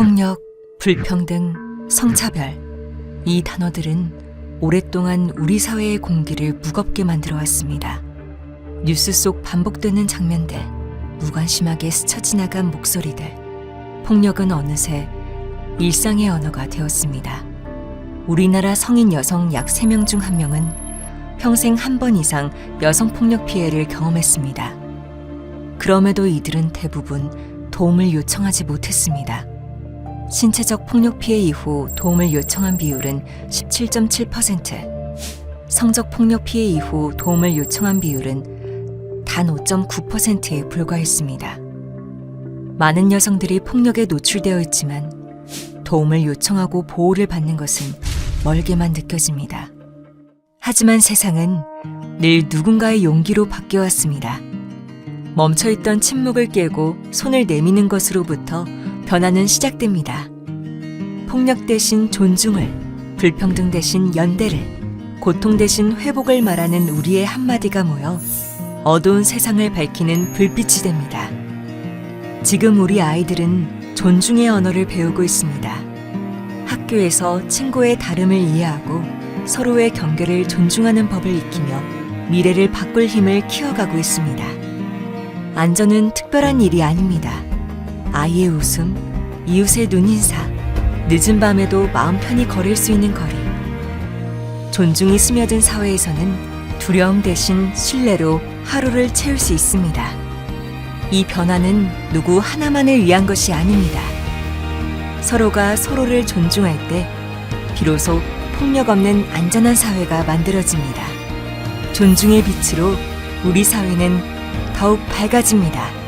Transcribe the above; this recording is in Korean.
폭력, 불평등, 성차별. 이 단어들은 오랫동안 우리 사회의 공기를 무겁게 만들어 왔습니다. 뉴스 속 반복되는 장면들, 무관심하게 스쳐 지나간 목소리들. 폭력은 어느새 일상의 언어가 되었습니다. 우리나라 성인 여성 약 3명 중 1명은 평생 한 번 이상 여성폭력 피해를 경험했습니다. 그럼에도 이들은 대부분 도움을 요청하지 못했습니다. 신체적 폭력 피해 이후 도움을 요청한 비율은 17.7%, 성적 폭력 피해 이후 도움을 요청한 비율은 단 5.9%에 불과했습니다. 많은 여성들이 폭력에 노출되어 있지만 도움을 요청하고 보호를 받는 것은 멀게만 느껴집니다. 하지만 세상은 늘 누군가의 용기로 바뀌어왔습니다. 멈춰있던 침묵을 깨고 손을 내미는 것으로부터 변화는 시작됩니다. 폭력 대신 존중을, 불평등 대신 연대를, 고통 대신 회복을 말하는 우리의 한마디가 모여 어두운 세상을 밝히는 불빛이 됩니다. 지금 우리 아이들은 존중의 언어를 배우고 있습니다. 학교에서 친구의 다름을 이해하고 서로의 경계를 존중하는 법을 익히며 미래를 바꿀 힘을 키워가고 있습니다. 안전은 특별한 일이 아닙니다. 아이의 웃음, 이웃의 눈인사, 늦은 밤에도 마음 편히 걸을 수 있는 거리. 존중이 스며든 사회에서는 두려움 대신 신뢰로 하루를 채울 수 있습니다. 이 변화는 누구 하나만을 위한 것이 아닙니다. 서로가 서로를 존중할 때 비로소 폭력 없는 안전한 사회가 만들어집니다. 존중의 빛으로 우리 사회는 더욱 밝아집니다.